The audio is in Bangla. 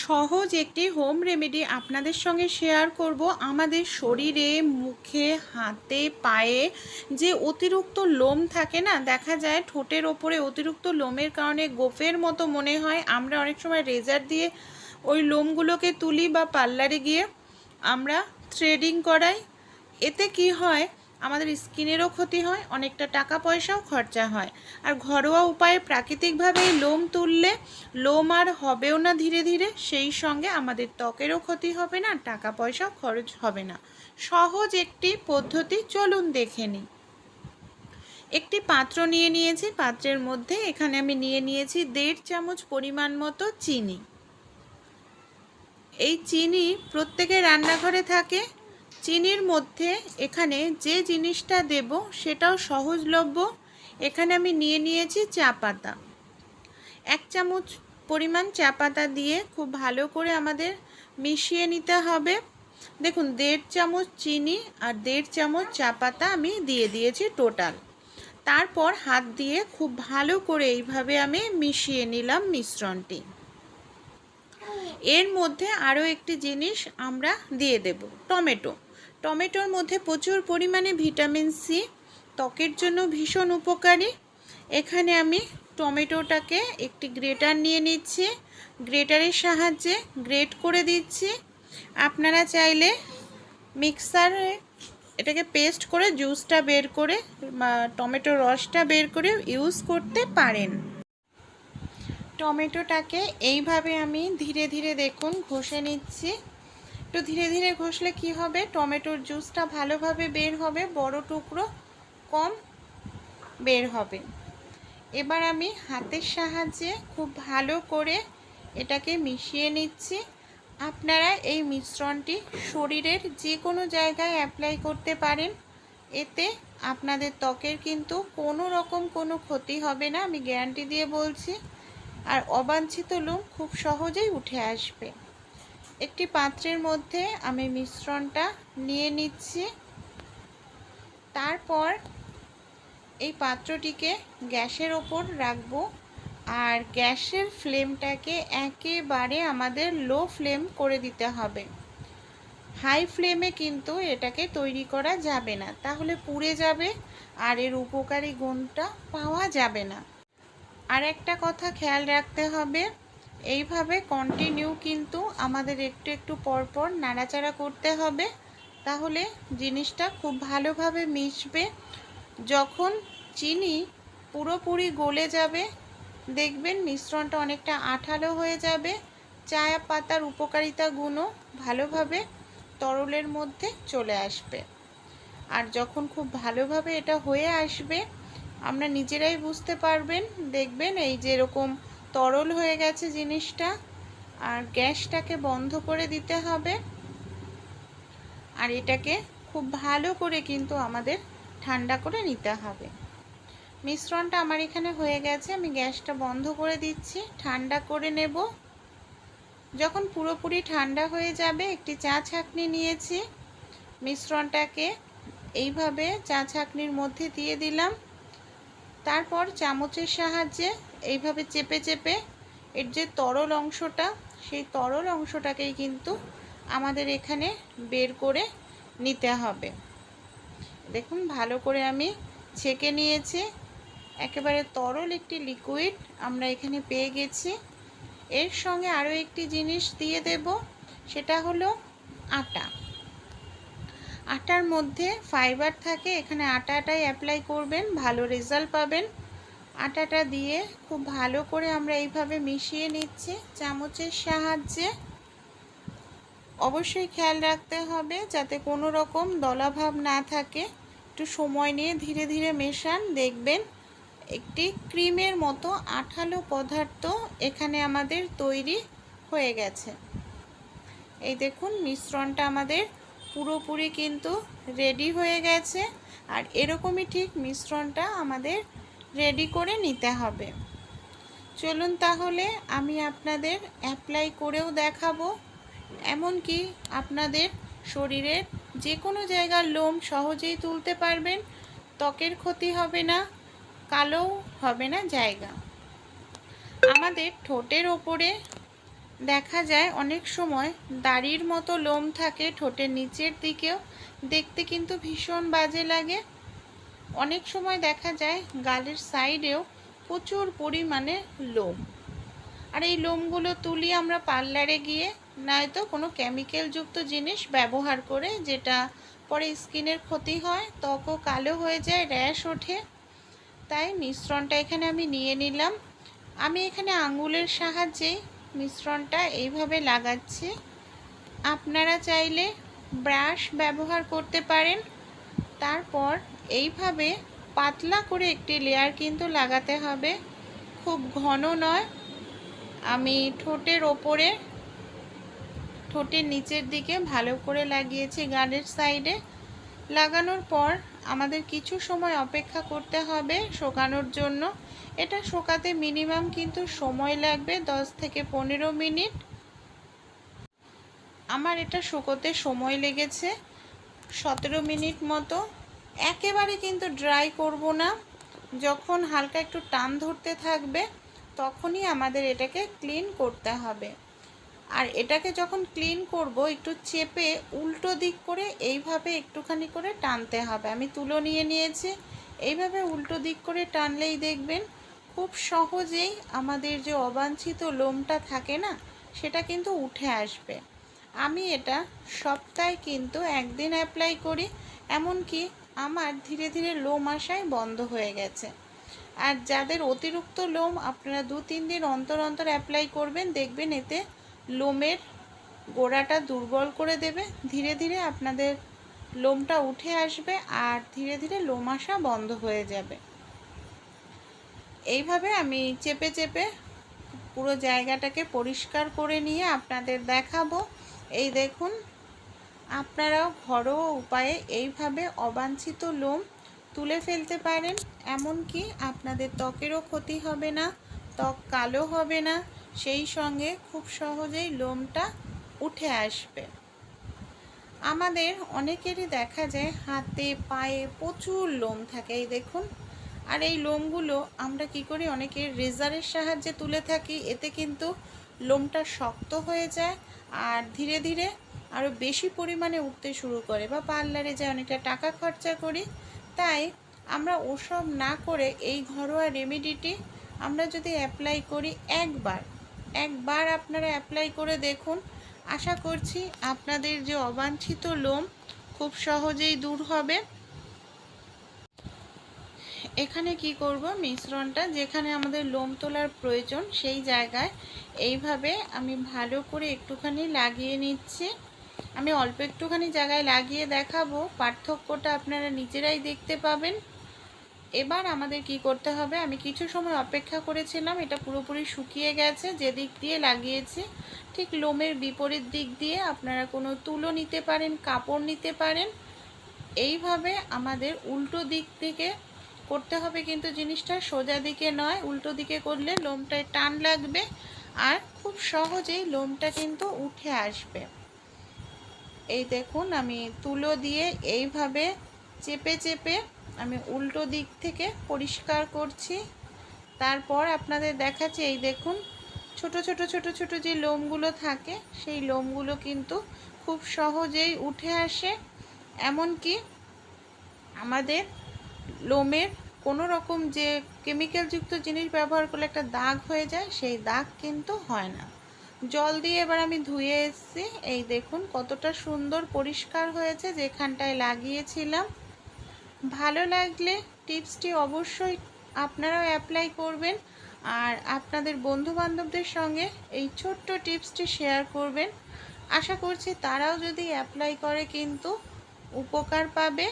সহজ একটি হোম রেমেডি আপনাদের সঙ্গে শেয়ার করব। আমাদের শরীরে, মুখে, হাতে, পায়ে যে অতিরিক্ত লোম থাকে না, দেখা যায় ঠোঁটের ওপরে অতিরিক্ত লোমের কারণে গোফের মতো মনে হয়। আমরা অনেক সময় রেজার দিয়ে ওই লোমগুলোকে তুলি বা পার্লারে গিয়ে আমরা থ্রেডিং করাই। এতে কি হয় আমাদের স্কিনেরও ক্ষতি হয়, অনেকটা টাকা পয়সাও খরচা হয়। আর ঘরোয়া উপায়ে প্রাকৃতিকভাবে লোম তুললে লোম আর হবেও না ধীরে ধীরে, সেই সঙ্গে আমাদের ত্বকেরও ক্ষতি হবে না টাকা পয়সাও খরচ হবে না। সহজ একটি পদ্ধতি, চলুন দেখে নিই। একটি পাত্র নিয়ে নিয়েছি, পাত্রের মধ্যে এখানে আমি নিয়ে নিয়েছি দেড় চামচ পরিমাণ মতো চিনি। এই চিনি প্রত্যেকের রান্নাঘরে থাকে চিনির মধ্যে এখানে যে জিনিসটা দেব সেটাও সহজলভ্য। এখানে আমি নিয়ে নিয়েছি চা পাতা। এক চামচ পরিমাণ চা পাতা দিয়ে খুব ভালো করে আমাদের মিশিয়ে নিতে হবে। দেখুন, দেড় চামচ চিনি আর দেড় চামচ চা পাতা আমি দিয়ে দিয়েছি টোটাল। তারপর হাত দিয়ে খুব ভালো করে এইভাবে আমি মিশিয়ে নিলাম মিশ্রণটি। এর মধ্যে আরও একটি জিনিস আমরা দিয়ে দেব, টমেটো। টমেটোর মধ্যে প্রচুর পরিমাণে ভিটামিন সি ত্বকের জন্য ভীষণ উপকারী। এখানে আমি টমেটোটাকে একটি গ্রেটার নিয়ে নিচ্ছি। গ্রেটারের সাহায্যে গ্রেট করে দিচ্ছি। আপনারা চাইলে মিক্সারে এটাকে পেস্ট করে জুসটা বের করে টমেটোর রসটা বের করে ইউজ করতে পারেন। টমেটোটাকে এইভাবে আমি ধীরে ধীরে দেখুন, ঘষে নিচ্ছি। একটু ধীরে ধীরে ঘষলে কি হবে? টমেটোর জুসটা ভালোভাবে বের হবে, বড় টুকরো কম বের হবে। এবার আমি হাতের সাহায্যে খুব ভালো করে এটাকে মিশিয়ে নিচ্ছি। আপনারা এই মিশ্রণটি শরীরের যে কোনো জায়গায় অ্যাপ্লাই করতে পারেন। এতে আপনাদের ত্বকের কিন্তু কোনো রকম কোনো ক্ষতি হবে না, আমি গ্যারান্টি দিয়ে বলছি। আর অবাঞ্ছিত লোম খুব সহজেই উঠে আসবে। একটি পাত্রের মধ্যে আমি মিশ্রণটা নিয়ে নিচ্ছি। তারপর এই পাত্রটিকে গ্যাসের ওপর রাখব। আর গ্যাসের ফ্লেমটাকে একেবারে আমাদের লো ফ্লেম করে দিতে হবে। হাই ফ্লেমে কিন্তু এটাকে তৈরি করা যাবে না। তাহলে পুড়ে যাবে আর এর উপকারী গুণটা পাওয়া যাবে না। আর একটা কথা খেয়াল রাখতে হবে এইভাবে কন্টিনিউ কিন্তু আমাদের একটু একটু পরপর নাড়াচাড়া করতে হবে। তাহলে জিনিসটা খুব ভালোভাবে মিশবে। যখন চিনি পুরোপুরি গলে যাবে, দেখবেন মিশ্রণটা অনেকটা আঠালো হয়ে যাবে। চায়া পাতার উপকারিতা গুণও ভালোভাবে তরলের মধ্যে চলে আসবে। আর যখন খুব ভালোভাবে এটা হয়ে আসবে, আমরা নিজেরাই বুঝতে পারবেন, দেখবেন এই যেরকম তরল হয়ে গেছে জিনিসটা, আর গ্যাসটাকে বন্ধ করে দিতে হবে। আর এটাকে খুব ভালো করে কিন্তু আমাদের ঠান্ডা করে নিতে হবে। মিশ্রণটা আমার এখানে হয়ে গেছে, আমি গ্যাসটা বন্ধ করে দিচ্ছি, ঠান্ডা করে নেব। যখন পুরোপুরি ঠান্ডা হয়ে যাবে, একটি চা ছাঁকনি নিয়েছি। মিশ্রণটাকে এইভাবে চা ছাঁকনির মধ্যে দিয়ে দিলাম। তারপর চামচের সাহায্যে এইভাবে চেপে চেপে এর যে তরল অংশটা, সেই তরল অংশটাকেই কিন্তু আমাদের এখানে বের করে নিতে হবে। দেখুন, ভালো করে আমি ছেঁকে নিয়েছি। একেবারে তরল একটি লিকুইড আমরা এখানে পেয়ে গেছি। এর সঙ্গে আরও একটি জিনিস দিয়ে দেব, সেটা হলো আটা। আটার মধ্যে ফাইবার থাকে, এখানে আটাটাই অ্যাপ্লাই করবেন, ভালো রেজাল্ট পাবেন। আটাটা দিয়ে খুব ভালো করে আমরা এইভাবে মিশিয়ে নিচ্ছি চামচের সাহায্যে। অবশ্যই খেয়াল রাখতে হবে যাতে কোনো রকম দলাভাব না থাকে। একটু সময় নিয়ে ধীরে ধীরে মেশান, দেখবেন একটি ক্রিমের মতো আঠালো পদার্থ এখানে আমাদের তৈরি হয়ে গেছে। এই দেখুন, মিশ্রণটা আমাদের পুরোপুরি কিন্তু রেডি হয়ে গেছে। আর এরকমই ঠিক মিশ্রণটা আমাদের রেডি করে নিতে হবে। চলুন তাহলে আমি আপনাদের অ্যাপ্লাই করেও দেখাবো। এমনকি আপনাদের শরীরের যে কোনো জায়গার লোম সহজেই তুলতে পারবেন, ত্বকের ক্ষতি হবে না, কালোও হবে না জায়গা। আমাদের ঠোঁটের ওপরে দেখা যায় অনেক সময় দাড়ির মতো লোম থাকে ঠোঁটের নিচের দিকেও, দেখতে কিন্তু ভীষণ বাজে লাগে। অনেক সময় দেখা যায় গালের সাইডেও প্রচুর পরিমাণে লোম। আর এই লোমগুলো তুলি আমরা পার্লারে গিয়ে, নয়তো কোনো কেমিক্যালযুক্ত জিনিস ব্যবহার করে, যেটা পরে স্কিনের ক্ষতি হয়, ত্বকও কালো হয়ে যায়, র্যাশ ওঠে। তাই মিশ্রণটা এখানে আমি নিয়ে নিলাম। আমি এখানে আঙুলের সাহায্যে মিশ্রণটা এইভাবে লাগাচ্ছি। আপনারা চাইলে ব্রাশ ব্যবহার করতে পারেন। তারপর এইভাবে পাতলা করে একটি লেয়ার কিন্তু লাগাতে হবে। খুব ঘন নয়। আমি ঠোঁটের ওপরে, ঠোঁটের নিচের দিকে ভালো করে লাগিয়েছি গালের সাইডে লাগানোর পর আমাদের কিছু সময় অপেক্ষা করতে হবে শোকানোর জন্য। এটা শোকাতে মিনিমাম কিন্তু সময় লাগবে দশ থেকে পনেরো মিনিট। আমার এটা শুকোতে সময় লেগেছে সতেরো মিনিট মতো। একেবারে কিন্তু ড্রাই করব না। যখন হালকা একটু টান ধরতে থাকবে, তখনই আমাদের এটাকে ক্লিন করতে হবে। আর এটাকে যখন ক্লিন করব, একটু চেপে উল্টো দিক করে এইভাবে একটুখানি করে টানতে হবে। আমি তুলো নিয়ে নিয়েছি। এইভাবে উল্টো দিক করে টানলেই দেখবেন খুব সহজেই আমাদের যে অবাঞ্ছিত লোমটা থাকে না, সেটা কিন্তু উঠে আসবে। আমি এটা সপ্তাহে কিন্তু একদিন অ্যাপ্লাই করি। এমনকি আমার ধীরে ধীরে লোম আসাই বন্ধ হয়ে গেছে। আর যাদের অতিরিক্ত লোম আপনারা দু তিন দিন অন্তর অন্তর অ্যাপ্লাই করবেন, দেখবেন এতে লোমের গোড়াটা দুর্বল করে দেবে। ধীরে ধীরে আপনাদের লোমটা উঠে আসবে আর ধীরে ধীরে লোম আসা বন্ধ হয়ে যাবে। এইভাবে আমি চেপে চেপে পুরো জায়গাটাকে পরিষ্কার করে নিয়ে আপনাদের দেখাবো। এই দেখুন আপনারাও ঘরোয়া উপায়ে এইভাবে অবাঞ্ছিত লোম তুলে ফেলতে পারেন, এমনকি আপনাদের ত্বকেরও ক্ষতি হবে না, ত্বক কালো হবে না, সেই সঙ্গে খুব সহজেই লোমটা উঠে আসবে। আমাদের অনেকেরই দেখা যায় হাতে, পায়ে প্রচুর লোম থাকে, এই দেখুন। আর এই লোমগুলো আমরা কি করি, অনেকের রেজারের সাহায্যে তুলে থাকি, এতে কিন্তু লোমটা শক্ত হয়ে যায়, আর ধীরে ধীরে আরও বেশি পরিমাণে উঠতে শুরু করে বা পার্লারে যায় অনেকটা টাকা খরচা করি, তাই আমরা ওসব না করে এই ঘরোয়া রেমেডিটি আমরা যদি অ্যাপ্লাই করি একবার একবার আপনারা অ্যাপ্লাই করে দেখুন। আশা করছি আপনাদের যে অবাঞ্ছিত লোম খুব সহজেই দূর হবে। এখানে কি করব? মিশ্রণটা, যেখানে আমাদের লোম তোলার প্রয়োজন সেই জায়গায় এইভাবে আমি ভালো করে একটুখানি লাগিয়ে নিচ্ছি। আমি অল্প একটুখানি জায়গায় লাগিয়ে দেখাবো। পার্থক্যটা আপনারা নিজেরাই দেখতে পাবেন। এবার আমাদের কি করতে হবে? আমি কিছু সময় অপেক্ষা করেছিলাম, এটা পুরোপুরি শুকিয়ে গেছে, যে দিক দিয়ে লাগিয়েছি। ঠিক লোমের বিপরীত দিক দিয়ে আপনারা কোনো তুলো নিতে পারেন, কাপড় নিতে পারেন। এইভাবে আমাদের উল্টো দিক থেকে করতে হবে কিন্তু জিনিসটা সোজা দিকে নয়। উল্টো দিকে করলে লোমটায় টান লাগবে আর খুব সহজেই লোমটা কিন্তু উঠে আসবে। এই দেখুন, আমি তুলো দিয়ে এইভাবে চেপে চেপে আমি উল্টো দিক থেকে পরিষ্কার করছি। তারপর আপনাদের দেখাচ্ছি, এই দেখুন, ছোট ছোট ছোট ছোট যে লোমগুলো থাকে, সেই লোমগুলো কিন্তু খুব সহজেই উঠে আসে। এমনকি আমাদের লোমের কোনো রকম যে কেমিক্যালযুক্ত জিনিস ব্যবহার করলে একটা দাগ হয়ে যায়, সেই দাগ কিন্তু হয় না। জল দিয়ে এবার আমি ধুয়ে এসেছি। এই দেখুন কতটা সুন্দর পরিষ্কার হয়েছে যেখানটায় লাগিয়েছিলাম। ভালো লাগলে টিপসটি অবশ্যই আপনারাও অ্যাপ্লাই করবেন আর আপনাদের বন্ধু বান্ধবদের সঙ্গে এই ছোট্ট টিপসটি শেয়ার করবেন। আশা করছি তারাও যদি অ্যাপ্লাই করে কিন্তু উপকার পাবে।